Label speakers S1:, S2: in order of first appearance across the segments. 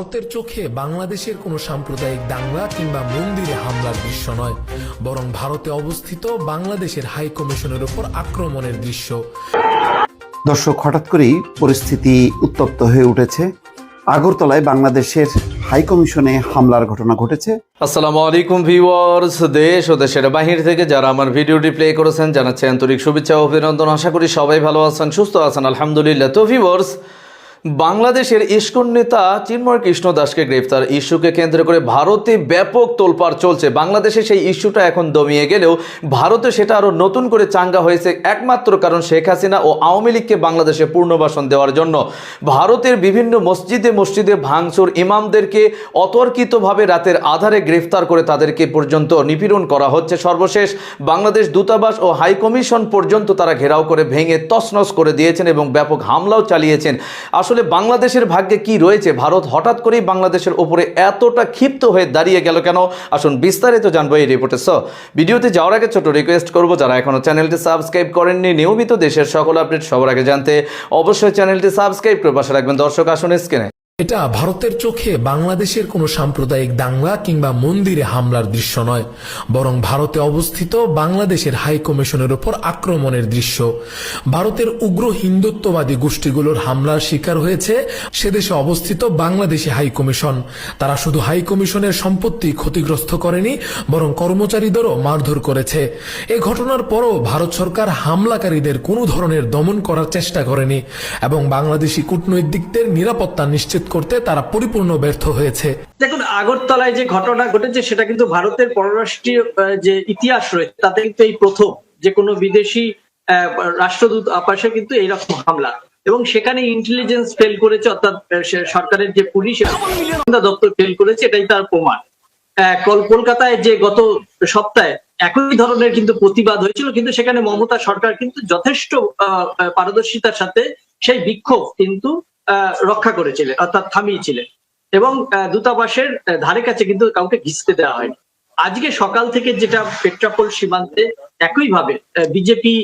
S1: ভারতের চোখে বাংলাদেশের কোনো সাম্প্রদায়িক দাঙ্গা কিংবা মন্দিরে হামলার দৃশ্য নয় বরং ভারতে অবস্থিত বাংলাদেশের হাই কমিশনের উপর আক্রমণের দৃশ্য।
S2: দর্শক হঠাৎ করেই পরিস্থিতি উত্তপ্ত হয়ে উঠেছে। আগরতলায় বাংলাদেশের হাই কমিশনে হামলার ঘটনা ঘটেছে।
S3: আসসালামু আলাইকুম ভিউয়ার্স। দেশ ও দেশের বাহির থেকে যারা আমার ভিডিওটি প্লে করেছেন জানাচ্ছি আন্তরিক শুভেচ্ছা ও অভিনন্দন। আশা করি সবাই ভালো আছেন সুস্থ আছেন। আলহামদুলিল্লাহ। তো ভিউয়ার্স বাংলাদেশের ইস্কন নেতা চিন্ময় কৃষ্ণ দাসকে গ্রেফতার। ইস্যুকে কেন্দ্র করে ভারতে ব্যাপক তোলপাড় চলছে। বাংলাদেশে সেই ইস্যুটা এখন দমিয়ে গেলেও ভারতে সেটা আরও নতুন করে চাঙ্গা হয়েছে একমাত্র কারণ শেখ হাসিনা ও আওয়ামী লীগকে বাংলাদেশে পূর্ণবাসন দেওয়ার জন্য। ভারতের বিভিন্ন মসজিদে মসজিদে ভাঙচুর ইমামদেরকে অতর্কিতভাবে রাতের আধারে গ্রেফতার করে তাদেরকে পর্যন্ত নিপীড়ন করা হচ্ছে। সর্বশেষ বাংলাদেশ দূতাবাস ও হাই কমিশন পর্যন্ত তারা ঘেরাও করে ভেঙে তছনছ করে দিয়েছেন এবং ব্যাপক হামলাও চালিয়েছেন। আসলে বাংলাদেশের ভাগ্যে কি রয়েছে? ভারত হঠাৎ করেই বাংলাদেশের ওপরে এতটা ক্ষিপ্ত হয়ে দাঁড়িয়ে গেল কেন? আসুন বিস্তারিত জানব এই রিপোর্টে স ভিডিওতে যাওয়ার আগে ছোট রিকোয়েস্ট করব, যারা এখনও চ্যানেলটি সাবস্ক্রাইব করেননি, নিয়মিত দেশের সকল আপডেট সবার আগে জানতে অবশ্যই চ্যানেলটি সাবস্ক্রাইব করে পাশে রাখবেন। দর্শক, আসুন স্ক্রিনে
S1: এটা ভারতের চোখে বাংলাদেশের কোনো সাম্প্রদায়িক দাঙ্গা কিংবা মন্দিরে হামলার দৃশ্য নয়, বরং ভারতে অবস্থিত বাংলাদেশের হাই কমিশনের উপর আক্রমণের দৃশ্য। ভারতের উগ্র হিন্দুত্ববাদী গোষ্ঠীগুলোর হামলার শিকার হয়েছে সেদেশে অবস্থিত বাংলাদেশি হাই কমিশন। তারা শুধু হাই কমিশনের সম্পত্তি ক্ষতিগ্রস্ত করেনি, বরং কর্মচারীদেরও মারধর করেছে। এ ঘটনার পরও ভারত সরকার হামলাকারীদের কোনো ধরনের দমন করার চেষ্টা করেনি, এবং বাংলাদেশি কূটনৈতিকদের নিরাপত্তা নিশ্চিত করতে তারা পরিপূর্ণ ব্যর্থ হয়েছে।
S4: দেখুন, আগরতলায় যে ঘটনা ঘটেছে, সেটা কিন্তু ভারতের পররাষ্ট্রীয় যে ইতিহাস রয়েছে, তাতে কিন্তু এই প্রথম যে কোনো বিদেশি রাষ্ট্রদূত পাশে কিন্তু এইরকম হামলা। এবং সেখানে ইন্টেলিজেন্স ফেল করেছে, অর্থাৎ সরকারের যে পুলিশ দপ্তর ফেল করেছে, এটাই তার প্রমাণ। কলকাতায় যে গত সপ্তাহে একই ধরনের কিন্তু প্রতিবাদ হয়েছিল, কিন্তু সেখানে মমতা সরকার কিন্তু যথেষ্ট পারদর্শিতার সাথে সেই বিক্ষোভ কিন্তু রক্ষা করেছিলেন অর্থাৎ থামিয়েছিলেন এবং দূতাবাসের ধারে কাছে কিন্তু কাউকে ঘিসতে দেওয়া হয়নি। আজকে সকাল থেকে যেটা পেট্রাপোল সীমান্তে একইভাবে বিজেপি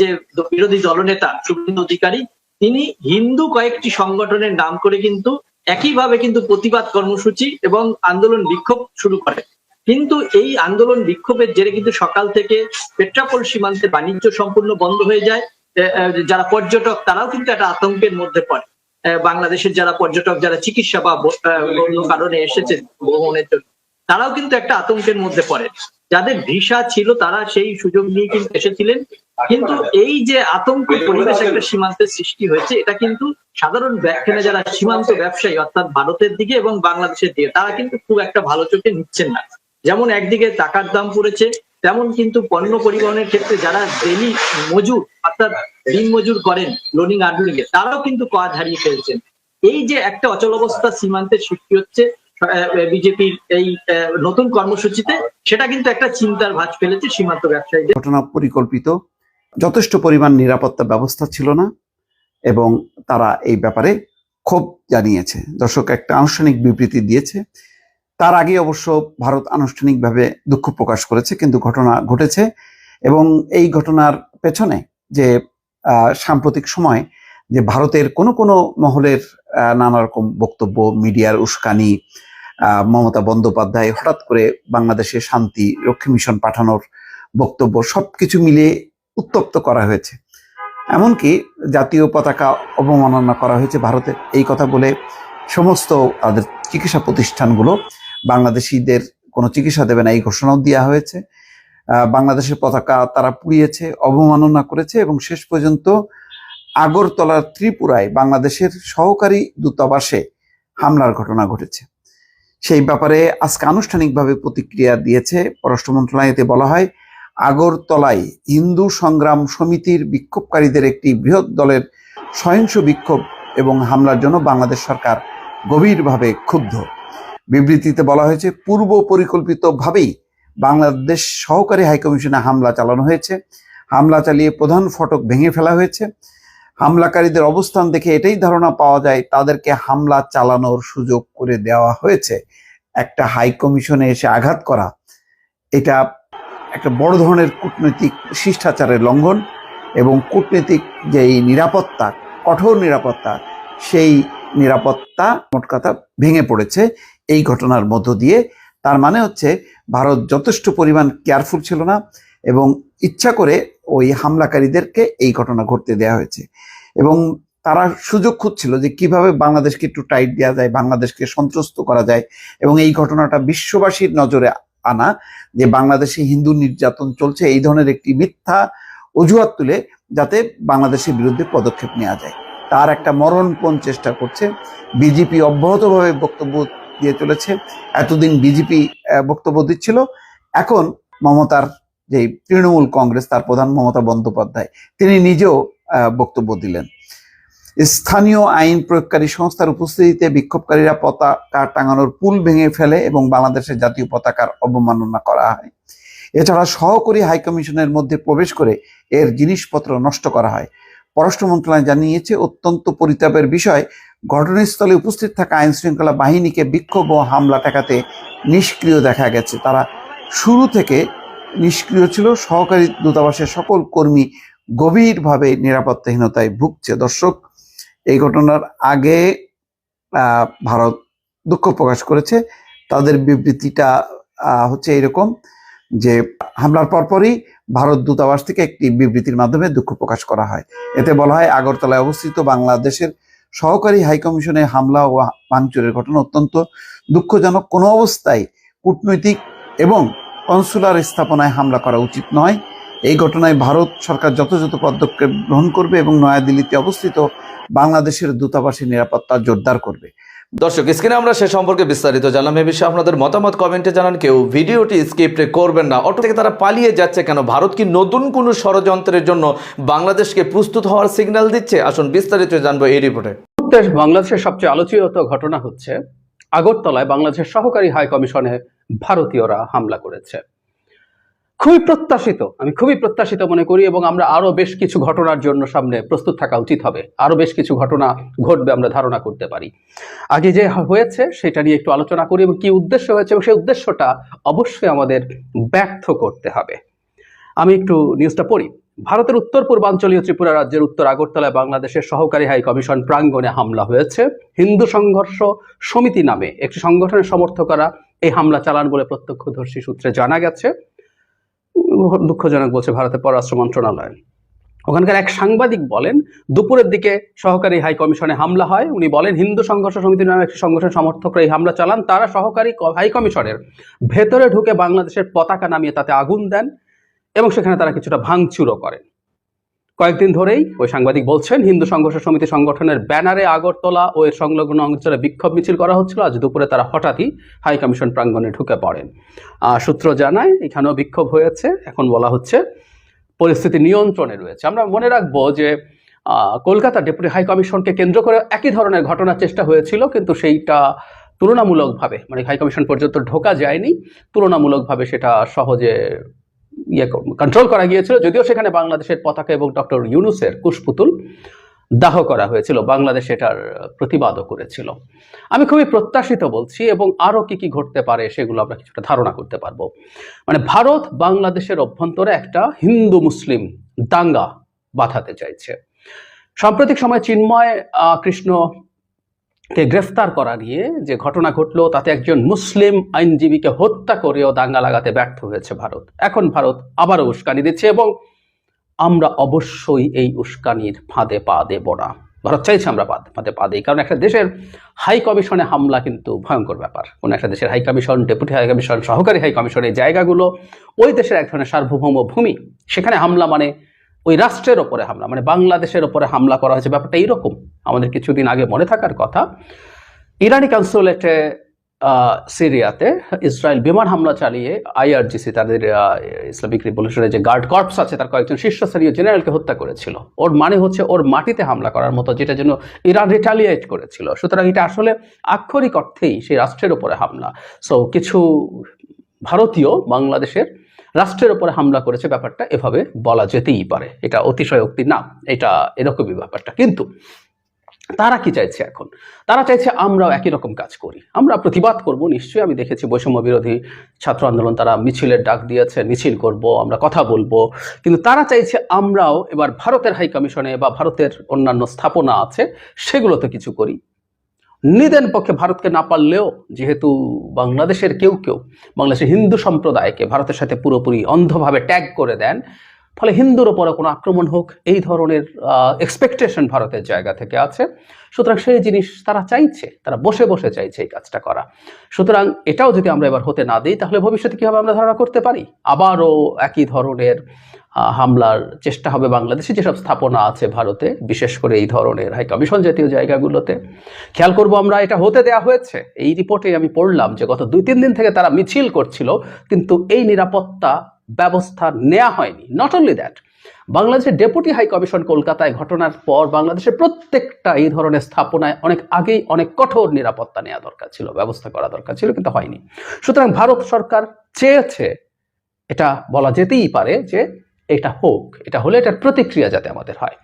S4: যে বিরোধী দলনেতা, শুভেন্দু অধিকারী, তিনি হিন্দু কয়েকটি সংগঠনের নাম করে কিন্তু একইভাবে কিন্তু প্রতিবাদ কর্মসূচি এবং আন্দোলন বিক্ষোভ শুরু করে। কিন্তু এই আন্দোলন বিক্ষোভের জেরে কিন্তু সকাল থেকে পেট্রাপোল সীমান্তে বাণিজ্য সম্পূর্ণ বন্ধ হয়ে যায়। যারা পর্যটক, তারাও কিন্তু একটা আতঙ্কের মধ্যে পড়ে। বাংলাদেশের যারা পর্যটক, যারা চিকিৎসা বা অন্য কারণে এসেছেন ভ্রমণের জন্য, তারাও কিন্তু একটা আতঙ্কের মধ্যে পড়ে যাদের ভিসা ছিল, তারা সেই সুযোগ নিয়ে কিন্তু এসেছিলেন। কিন্তু এই যে আতঙ্ক, পরিবেশ একটা সীমান্তের সৃষ্টি হয়েছে, এটা কিন্তু সাধারণ ব্য- এখানে যারা সীমান্ত ব্যবসায়ী, অর্থাৎ ভারতের দিকে এবং বাংলাদেশের দিকে, তারা কিন্তু খুব একটা ভালো চোখে নিচ্ছেন না। যেমন একদিকে টাকার দাম পড়েছে তেমন কিন্তু পণ্য পরিবহনের ক্ষেত্রে যারা ডেলি মজুর, অর্থাৎ দিন মজুর করেন লোডিং আনলোডিং এ, তারাও কিন্তু কাজ হারিয়ে ফেলছেন। এই যে একটা অচল অবস্থা সীমান্তের সৃষ্টি হচ্ছে বিজেপির এই নতুন কর্মসূচিতে, সেটা কিন্তু একটা চিন্তার ভাঁজ ফেলেছে সীমান্ত ব্যবসায়ীদের।
S2: ঘটনা পরিকল্পিত, যথেষ্ট পরিমাণ নিরাপত্তা ব্যবস্থা ছিল না, এবং তারা এই ব্যাপারে ক্ষোভ জানিয়েছে। দর্শক, একটা আনুষ্ঠানিক বিবৃতি দিয়েছে তার আগে অবশ্য ভারত আনুষ্ঠানিকভাবে দুঃখ প্রকাশ করেছে, কিন্তু ঘটনা ঘটেছে এবং এই ঘটনার পেছনে যে সাম্প্রতিক সময় যে ভারতের কোনো কোনো মহলের নানা রকম বক্তব্য, মিডিয়ার উস্কানি মমতা বন্দ্যোপাধ্যায় হঠাৎ করে বাংলাদেশে শান্তি, রক্ষী মিশন পাঠানোর বক্তব্য সবকিছু মিলিয়ে উত্তপ্ত করা হয়েছে। এমনকি জাতীয় পতাকা অবমাননা করা হয়েছে ভারতের। এই কথা বলে সমস্ত তাদের চিকিৎসা প্রতিষ্ঠানগুলো বাংলাদেশিদের কোনো চিকিৎসা দেবে না, এই ঘোষণাও দেওয়া হয়েছে। বাংলাদেশের পতাকা তারা পুড়িয়েছে, অবমাননা করেছে এবং শেষ পর্যন্ত আগরতলার ত্রিপুরায় বাংলাদেশের সহকারী দূতাবাসে হামলার ঘটনা ঘটেছে। সেই ব্যাপারে আজকে আনুষ্ঠানিকভাবে প্রতিক্রিয়া দিয়েছে পররাষ্ট্র মন্ত্রণালয়তে বলা হয়, আগরতলায় হিন্দু সংগ্রাম সমিতির বিক্ষোভকারীদের একটি বৃহৎ দলের সহিংস বিক্ষোভ এবং হামলার জন্য বাংলাদেশ সরকার গভীরভাবে ক্ষুব্ধ। বিবৃতিতে বলা হয়েছে, পূর্ব পরিকল্পিতভাবেই বাংলাদেশ সহকারী হাইকমিশনে হামলা চালানো হয়েছে। হামলা চালিয়ে প্রধান ফটক ভেঙে ফেলা হয়েছে। হামলাকারীদের অবস্থান দেখে এটাই ধারণা পাওয়া যায়, তাদেরকে হামলা চালানোর সুযোগ করে দেওয়া হয়েছে। একটা হাই কমিশনে এসে আঘাত করা, এটা একটা বড় ধরনের কূটনৈতিক শিষ্টাচারের লঙ্ঘন এবং কূটনৈতিক যে নিরাপত্তা, কঠোর নিরাপত্তা, সেই নিরাপত্তা মোট কথা ভেঙে পড়েছে এই ঘটনার মধ্য দিয়ে। তার মানে হচ্ছে ভারত যথেষ্ট পরিমাণ কেয়ারফুল ছিল না এবং ইচ্ছা করে ওই হামলাকারীদেরকে এই ঘটনা ঘটতে দেওয়া হয়েছে। এবং তারা সুযোগ খুঁজছিল যে কীভাবে বাংলাদেশকে একটু টাইট দেওয়া যায়, বাংলাদেশকে সন্ত্রস্ত করা যায় এবং এই ঘটনাটা বিশ্ববাসীর নজরে আনা যে বাংলাদেশে হিন্দু নির্যাতন চলছে, এই ধরনের একটি মিথ্যা অজুহাত তুলে যাতে বাংলাদেশের বিরুদ্ধে পদক্ষেপ নেওয়া যায়। তার একটা মরণপণ চেষ্টা করছে। বিজেপি অব্যাহতভাবে বক্তব্য দিয়ে চলেছে। এতদিন বিজেপি বক্তব্য দিচ্ছিল। এখন মমতার যে তৃণমূল কংগ্রেস, তার প্রধান মমতা বন্দ্যোপাধ্যায়, তিনি নিজেও বক্তব্য দিলেন। স্থানীয় আইন প্রয়োগকারী সংস্থার উপস্থিতিতে বিক্ষোভকারীরা পতাকা টাঙানোর পুল ভেঙে ফেলে এবং বাংলাদেশের জাতীয় পতাকার অবমাননা করা হয়। এছাড়া সহকারী হাইকমিশনের মধ্যে প্রবেশ করে এর জিনিসপত্র নষ্ট করা হয়। পররাষ্ট্র মন্ত্রণালয় জানিয়েছে, অত্যন্ত পরিতাপের বিষয়, ঘটনাস্থলে উপস্থিত থাকা আইন শৃঙ্খলা বাহিনীকে বিক্ষোভ ও হামলা ঠেকাতে নিষ্ক্রিয় দেখা গেছে। তারা শুরু থেকে নিষ্ক্রিয় ছিল, সহকারী দূতাবাসের সকল কর্মী গভীরভাবে নিরাপত্তাহীনতায় ভুগছে। দর্শক, এই ঘটনার আগে ভারত দুঃখ প্রকাশ করেছে। তাদের বিবৃতিটা হচ্ছে এরকম। যে হামলার পরপরই ভারত দূতাবাস থেকে একটি বিবৃতির মাধ্যমে দুঃখ প্রকাশ করা হয়। এতে বলা হয়, আগরতলায় অবস্থিত বাংলাদেশের সহকারী হাইকমিশনে হামলা ও ভাঙচুরের ঘটনা অত্যন্ত দুঃখজনক। কোনো অবস্থায় কূটনৈতিক এবং কনসুলার স্থাপনায় হামলা করা উচিত নয়। এই ঘটনায় ভারত সরকার যথাযথ পদক্ষেপ গ্রহণ করবে এবং নয়াদিল্লিতে অবস্থিত বাংলাদেশের দূতাবাসের নিরাপত্তা জোরদার করবে।
S3: দর্শক, স্ক্রিনে আমরা সে সম্পর্কে বিস্তারিত জানলাম। এ বিষয়ে আপনাদের মতামত কমেন্টে জানান কেউ। ভিডিওটি স্কিপ করবেন না। অটো থেকে তারা পালিয়ে যাচ্ছে কেন? ভারত কি নতুন কোনো ষড়যন্ত্রের জন্য বাংলাদেশকে প্রস্তুত হওয়ার সিগন্যাল দিচ্ছে? আসুন বিস্তারিত জানব এই রিপোর্টে।
S5: বাংলাদেশের সবচেয়ে আলোচিত ঘটনা হচ্ছে, আগরতলায় বাংলাদেশের সহকারী হাই কমিশনে ভারতীয়রা হামলা করেছে। খুবই প্রত্যাশিত, আমি খুবই প্রত্যাশিত মনে করি এবং আমরা আরও বেশ কিছু ঘটনার জন্য সামনে প্রস্তুত থাকা উচিত হবে। আরও বেশ কিছু ঘটনা ঘটবে আমরা ধারণা করতে পারি। আগে যে হয়েছে সেটা নিয়ে একটু আলোচনা করি এবং কি উদ্দেশ্য হয়েছে এবং সেই উদ্দেশ্যটা অবশ্যই আমাদের ব্যর্থ করতে হবে। আমি একটু নিউজটা পড়ি। ভারতের উত্তর পূর্বাঞ্চলীয় ত্রিপুরা রাজ্যের উত্তর আগরতলায় বাংলাদেশের সহকারী হাই কমিশন প্রাঙ্গণে হামলা হয়েছে। হিন্দু সংঘর্ষ সমিতি নামে একটি সংগঠনের সমর্থকরা এই হামলা চালান বলে প্রত্যক্ষদর্শী সূত্রে জানা গেছে। দুঃখজনক বলছে ভারতের পররাষ্ট্র মন্ত্রণালয়। ওখানকার এক সাংবাদিক বলেন, দুপুরের দিকে সহকারী হাই কমিশনে হামলা হয়। উনি বলেন, হিন্দু সংঘর্ষ সমিতি নামে একটি সংগঠন সমর্থকরা এই হামলা চালান। তারা সহকারী হাই কমিশনের ভেতরে ঢুকে বাংলাদেশের পতাকা নামিয়ে তাতে আগুন দেন এবং সেখানে তারা কিছুটা ভাঙচুরও করেন। কয়েকদিন ধরেই ওই সাংবাদিক বলছেন, হিন্দু সংঘর্ষ সমিতি সংগঠনের ব্যানারে আগরতলা ও এর সংলগ্ন অঞ্চলে বিক্ষোভ মিছিল করা হচ্ছিল। আজ দুপুরে তারা হঠাৎই হাই কমিশন প্রাঙ্গণে ঢুকে পড়েন। সূত্র জানায় এখানেও বিক্ষোভ হয়েছে। এখন বলা হচ্ছে পরিস্থিতি নিয়ন্ত্রণে রয়েছে। আমরা মনে রাখব যে কলকাতা ডেপুটি হাই কমিশনকে কেন্দ্র করে একই ধরনের ঘটনার চেষ্টা হয়েছিল, কিন্তু সেইটা তুলনামূলকভাবে মানে হাই কমিশন পর্যন্ত ঢোকা যায়নি। তুলনামূলকভাবে সেটা সহজে ইয়ে কন্ট্রোল করা গিয়েছিল যদিও সেখানে বাংলাদেশের পতাকা এবং ডক্টর ইউনুসের কুশপুতুল দাহ করা হয়েছিল বাংলাদেশ এটার প্রতিবাদও করেছিল। আমি খুবই প্রত্যাশিত বলছি এবং আরও কি কি ঘটতে পারে সেগুলো আমরা কিছুটা ধারণা করতে পারব। মানে ভারত বাংলাদেশের অভ্যন্তরে একটা হিন্দু মুসলিম দাঙ্গা বাঁধাতে চাইছে। সাম্প্রতিক সময় চিন্ময় আহ, কৃষ্ণকে গ্রেফতার করা নিয়ে যে ঘটনা ঘটলো তাতে একজন মুসলিম আইনজীবীকে হত্যা করেও দাঙ্গা লাগাতে ব্যর্থ হয়েছে ভারত। এখন ভারত আবারও উস্কানি দিচ্ছে এবং আমরা অবশ্যই এই উস্কানির ফাঁদে পা দেব না। ভারত চাইছে আমরা পা- ফাঁদে পা দিই, কারণ একটা দেশের হাই কমিশনে হামলা কিন্তু ভয়ঙ্কর ব্যাপার। কোনো একটা দেশের high commission, deputy high commission, সহকারী হাই কমিশন এই জায়গাগুলো, ওই দেশের এক ধরনের সার্বভৌম ভূমি, সেখানে হামলা মানে ওই রাষ্ট্রের ওপরে হামলা মানে বাংলাদেশের ওপরে হামলা করা হয়েছে, ব্যাপারটা এইরকম। আমাদের কিছুদিন আগে মনে থাকার কথা, ইরানি কনসুলেটে সিরিয়াতে ইসরায়েল বিমান হামলা চালিয়ে আইআরজিসি তাদের ইসলামিক রিভলিউশনের যে গার্ড কর্পস আছে তার কয়েকজন শীর্ষস্থানীয় জেনারেলকে হত্যা করেছিল। ওর মানে হচ্ছে ওর মাটিতে হামলা করার মতো যেটা জন্য ইরান রিটালিয়েট করেছিল। সুতরাং এটা আসলে আক্ষরিক অর্থেই সেই রাষ্ট্রের উপরে হামলা। সো কিছু ভারতীয় বাংলাদেশের রাষ্ট্রের উপরে হামলা করেছে ব্যাপারটা এভাবে বলা যেতেই পারে। এটা অতিশয়োক্তি না, এটা এরকমই ব্যাপারটা। কিন্তু তারা কি চাইছে এখন? তারা চাইছে আমরাও একই রকম কাজ করি। আমরা প্রতিবাদ করব, নিশ্চয়ই আমি দেখেছি বৈষম্য বিরোধী ছাত্র আন্দোলন তারা মিছিলের ডাক দিয়েছে, মিছিল করব, আমরা কথা বলব। কিন্তু তারা চাইছে আমরাও এবার ভারতের হাই কমিশনে বা ভারতের অন্যান্য স্থাপনা আছে, সেগুলোতে কিছু করি। নিদেন পক্ষে ভারতকে না পারলেও, যেহেতু বাংলাদেশের কেউ কেউ, বাংলাদেশের হিন্দু সম্প্রদায়কে ভারতের সাথে পুরোপুরি অন্ধভাবে ট্যাগ করে দেন ফলে হিন্দুর ওপরে কোনো আক্রমণ হোক, এই ধরনের এক্সপেকটেশন ভারতের জায়গা থেকে আছে। সুতরাং সেই জিনিস তারা চাইছে, তারা বসে বসে চাইছে এই কাজটা করা। সুতরাং এটাও যদি আমরা এবার হতে না দিই, তাহলে ভবিষ্যতে কীভাবে আমরা ধারণা করতে পারি? আবারও একই ধরনের হামলার চেষ্টা হবে বাংলাদেশে, যেসব স্থাপনা আছে ভারতে, বিশেষ করে এই ধরনের হাই কমিশন জাতীয় জায়গাগুলোতে। খেয়াল করব আমরা, এটা হতে দেয়া হয়েছে। এই রিপোর্টে আমি পড়লাম যে গত দুই তিন দিন থেকে তারা মিছিল করছিল, কিন্তু এই নিরাপত্তা ব্যবস্থা নেওয়া হয়নি। নট অনলি দ্যাট বাংলাদেশের ডেপুটি হাই কমিশন কলকাতায় ঘটনার পর বাংলাদেশের প্রত্যেকটা এই ধরনের স্থাপনায় অনেক আগেই অনেক কঠোর নিরাপত্তা নেওয়া দরকার ছিল, ব্যবস্থা করা দরকার ছিল, কিন্তু হয়নি। সুতরাং ভারত সরকার চেয়েছে, এটা বলা যেতেই পারে যে এটা হোক, এটা হলে এটার প্রতিক্রিয়া যাতে আমাদের হয়।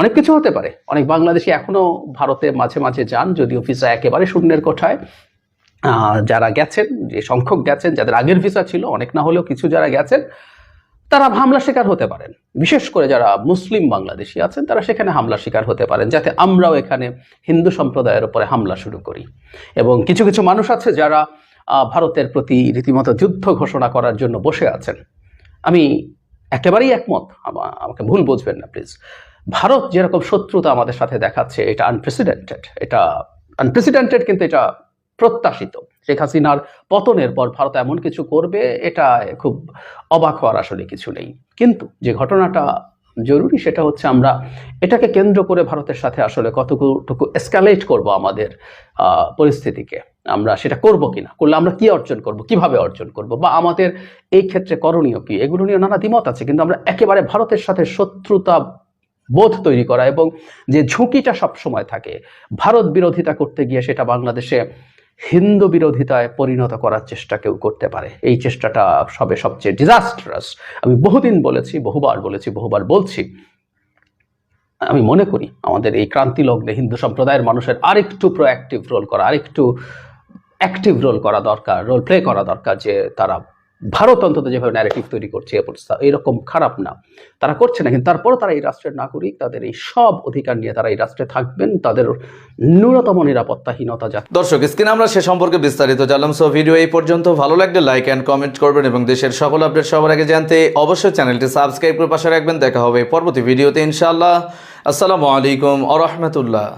S5: অনেক কিছু হতে পারে। অনেক বাংলাদেশি এখনও ভারতে মাঝে মাঝে যান, যদিও ভিসা একেবারে শূন্যের কোঠায়। যারা গেছেন, যে সংখ্যক গেছেন, যাদের আগের ভিসা ছিল, অনেক না হলেও কিছু যারা গেছেন, তারা হামলা শিকার হতে পারেন। বিশেষ করে যারা মুসলিম বাংলাদেশি আছেন, তারা সেখানে হামলা শিকার হতে পারেন, যাতে আমরাও এখানে হিন্দু সম্প্রদায়ের উপরে হামলা শুরু করি। এবং কিছু কিছু মানুষ আছে যারা ভারতের প্রতি রীতিমতো যুদ্ধ ঘোষণা করার জন্য বসে আছেন। আমি একেবারেই একমত, আমা- আমাকে ভুল বুঝবেন না, প্লিজ। ভারত যেরকম শত্রুতা আমাদের সাথে দেখাচ্ছে, এটা আনপ্রেসিডেন্টেড এটা আনপ্রেসিডেন্টেড কিন্তু এটা প্রত্যাশিত। শেখ হাসিনার পতনের পর ভারত এমন কিছু করবে, এটা খুব অবাক হওয়ার আসলে কিছু নেই। কিন্তু যে ঘটনাটা জরুরি সেটা হচ্ছে আমরা এটাকে কেন্দ্র করে ভারতের সাথে আসলে কতটুকু এসকালেট করব আমাদের পরিস্থিতিকে। আমরা সেটা করব কিনা, করলে আমরা কি অর্জন করব, কীভাবে অর্জন করব, বা আমাদের এই ক্ষেত্রে করণীয় কি, এগুলো নিয়ে নানা দ্বিমত আছে, কিন্তু আমরা একেবারে ভারতের সাথে শত্রুতা বোধ তৈরি করা এবং যে ঝুঁকিটা সব সময় থাকে, ভারত বিরোধিতা করতে গিয়ে সেটা বাংলাদেশে হিন্দু বিরোধিতায় পরিণত করার চেষ্টা কেউ করতে পারে। এই চেষ্টাটা সবে সবচেয়ে ডিজাস্টারাস আমি বহুদিন বলেছি, বহুবার বলেছি, বহুবার বলছি। আমি মনে করি আমাদের এই ক্রান্তি লগ্নে হিন্দু সম্প্রদায়ের মানুষের আরেকটু প্রোঅ্যাক্টিভ রোল করা, আরেকটু অ্যাক্টিভ রোল করা দরকার রোল প্লে করা দরকার যে তারা ভারত অন্তত যেভাবে ন্যারেটিভ তৈরি করছে, এ এরকম খারাপ না। তারা করছে না, কিন্তু তারপরও তারা এই রাষ্ট্রের নাগরিক, তাদের এই সব অধিকার নিয়ে তারা এই রাষ্ট্রে থাকবেন, তাদের ন্যূনতম নিরাপত্তাহীনতা যা
S3: দর্শক, স্ক্রিনে আমরা সে সম্পর্কে বিস্তারিত জানলাম সো ভিডিও এই পর্যন্ত। ভালো লাগলে লাইক অ্যান্ড কমেন্ট করবেন এবং দেশের সকল আপডেট সবার আগে জানতে অবশ্যই চ্যানেলটি সাবস্ক্রাইব করে পাশে রাখবেন। দেখা হবে পরবর্তী ভিডিওতে ইনশাআল্লাহ। আসসালামু আলাইকুম আ রহমতুল্লাহ।